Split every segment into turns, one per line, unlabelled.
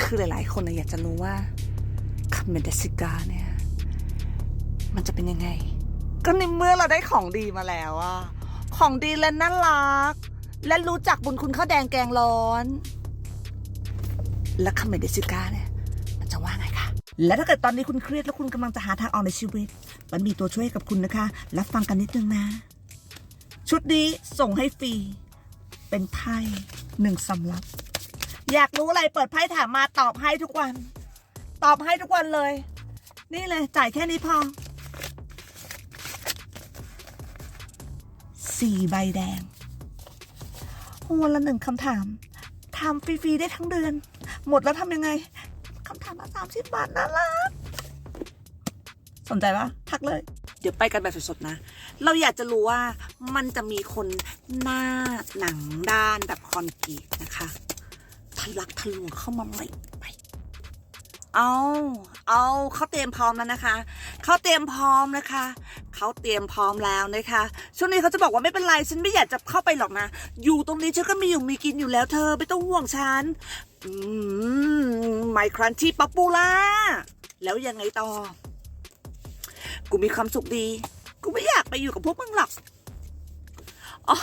คือหลาย ๆ คนน่ะอยากจะรู้ว่าคาเมนเดสิกาเนี่ย มันจะเป็นยังไง ก็ในเมื่อเราได้ของดีมาแล้วอะของดีและน่ารัก และรู้จักบุญคุณข้าวแดงแกงร้อน และคาเมนเดสิกาเนี่ย มันจะว่าไงคะและถ้าเกิดตอนนี้คุณเครียดแล้วคุณกำลังจะหาทางออกในชีวิต มันมีตัวช่วยกับคุณนะคะ รับฟังกันนิดนึงนะ ชุดนี้ส่งให้ฟรี เป็นไพ่หนึ่งสำรับ อยากรู้อะไรเปิดไพ่ถามมาตอบให้ทุกวัน ตอบให้ทุกวันเลย นี่เลยจ่ายแค่นี้พอสี่ใบแดงวันละหนึ่งคำถามทำฟรีๆได้ทั้งเดือน หมดแล้วทำยังไงคำถามละสามสิบบาทน่ารักสนใจปะทักเลย เดี๋ยวไปกันแบบสดๆนะ เราอยากจะรู้ว่ามันจะมีคนหน้าหนังด้านแบบคอนกรีตนะคะ ทะลักทะลวงเข้ามาไหมไป เอา เอาเขาเตรียมพร้อมแล้วนะคะเขาเตรียมพร้อมนะคะเขาเตรียมพร้อมแล้วนะคะ ช่วงนี้เขาจะบอกว่าไม่เป็นไรฉันไม่อยากจะเข้าไปหรอกนะ อยู่ตรงนี้ฉันก็มีอยู่มีกินอยู่แล้วเธอไม่ต้องห่วงฉันอืมไมครันที่ป๊อปปูล่าแล้วยังไงต่อ กูมีความสุขดี กูไม่อยากไปอยู่กับพวกมึงหรอกอ๋อ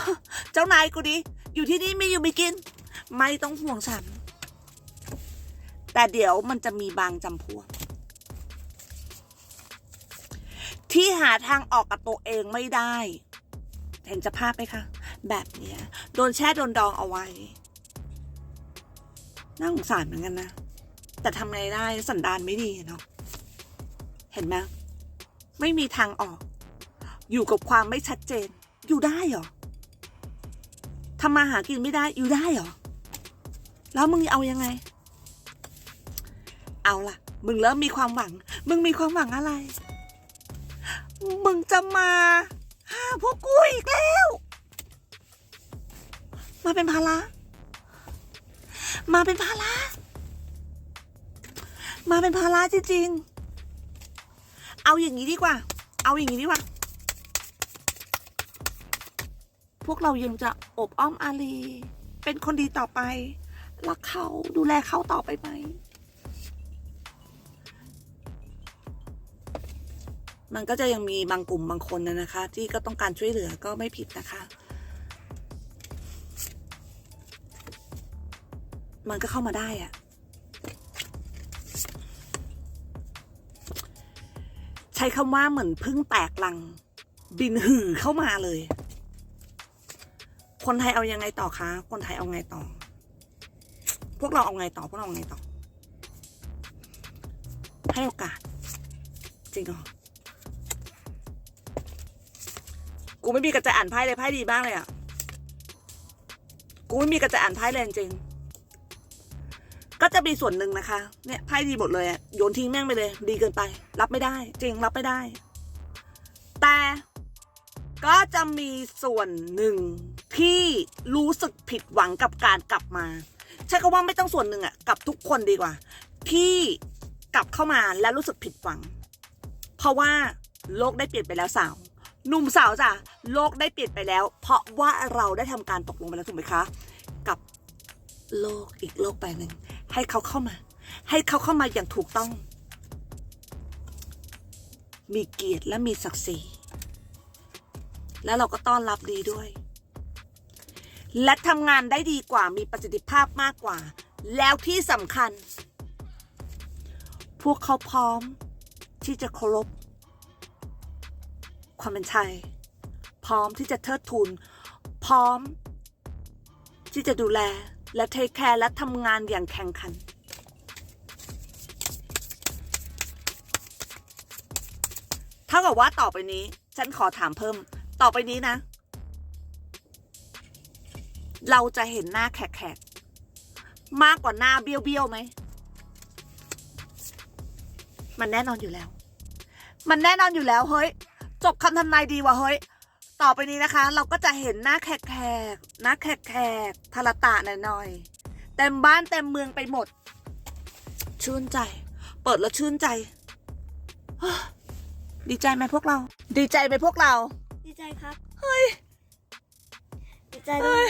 เจ้านายกูดี อยู่ที่นี่ม่อยู่ม่กิน ไม่ต้องห่วงฉัน แต่เดี๋ยวมันจะมีบางจำพวก ที่หาทางออกกับตัวเองไม่ได้ เห็นจะภาพไหมคะ แบบเนี้ย โดนแช่โดนดองเอาไว้ น่าสงสารเหมือนกันนะ แต่ทำไงได้สันดานไม่ดีเนาะ เห็นไหมไม่มีทางออก อยู่กับความไม่ชัดเจน อยู่ได้เหรอทำมาหากินไม่ได้อยู่ได้เหรอ แล้วมึงเอายังไง เอาล่ะ มึงเริ่มมีความหวัง มึงมีความหวังอะไร มึงจะมาหาพวกกูอีกแล้ว มาเป็นภาระมาเป็นภาระมาเป็นภาระจริงๆ เอาอย่างนี้ดีกว่า เอาอย่างนี้ดีกว่า พวกเรายังจะอบอ้อมอารี เป็นคนดีต่อไป รักเขาดูแลเขาต่อไปไหม มันก็จะยังมีบางกลุ่มบางคนนะนะคะ ที่ก็ต้องการช่วยเหลือก็ไม่ผิดนะคะ มันก็เข้ามาได้อะใช้คำว่าเหมือนพึ่งแตกลัง บินหือเข้ามาเลย คนไทยเอายังไงต่อคะ คนไทยเอาไงต่อ พวกเราเอาไงต่อ พวกเราเอาไงต่อ ให้โอกาส จริงเหรอ กูไม่มีกระจะอ่านไพ่เลยไพ่ดีบ้างเลยอะ กูไม่มีกระจะอ่านไพ่เลยจริงๆก็จะมีส่วนหนึ่งนะคะ เนี่ยไพ่ดีหมดเลยอะโยนทิ้งแม่งไปเลย ดีเกินไป รับไม่ได้ จริงรับไม่ได้ แต่ก็จะมีส่วนหนึ่งที่รู้สึกผิดหวังกับการกลับมาใช้คำว่าไม่ต้องส่วนหนึ่งอะกับทุกคนดีกว่า ที่กลับเข้ามาและรู้สึกผิดหวัง เพราะว่าโลกได้เปลี่ยนไปแล้วสาว หนุ่มสาวจ้ะโลกได้เปลี่ยนไปแล้ว เพราะว่าเราได้ทำการตกลงไปแล้วถูกไหมคะ กับโลกอีกโลกใบหนึ่งให้เขาเข้ามา ให้เขาเข้ามาอย่างถูกต้อง มีเกียรติและมีศักดิ์ศรีแล้วเราก็ต้อนรับดีด้วย และทำงานได้ดีกว่ามีประสิทธิภาพมากกว่า แล้วที่สำคัญ พวกเขาพร้อมที่จะเคารพ ความเป็นไทย พร้อมที่จะเทิดทูน พร้อม ที่จะดูแลและเทคแคร์และทำงานอย่างแข่งขัน เท่ากับว่าต่อไปนี้ ฉันขอถามเพิ่ม ต่อไปนี้นะ เราจะเห็นหน้าแขกๆ มากกว่าหน้าเบี้ยวๆไหม มันแน่นอนอยู่แล้ว มันแน่นอนอยู่แล้วเฮ้ย จบคำทำนายดีว่ะเฮ้ย ต่อไปนี้นะคะ เราก็จะเห็นหน้าแขกๆหน้าแขกๆทาราตะหน่อยๆเต็มบ้านเต็มเมืองไปหมด ชื่นใจ เปิดแล้วชื่นใจ ดีใจไหมพวกเรา ดีใจไหมพวกเรา
ดีใจครับ
เฮ้ย
ดีใจด้วย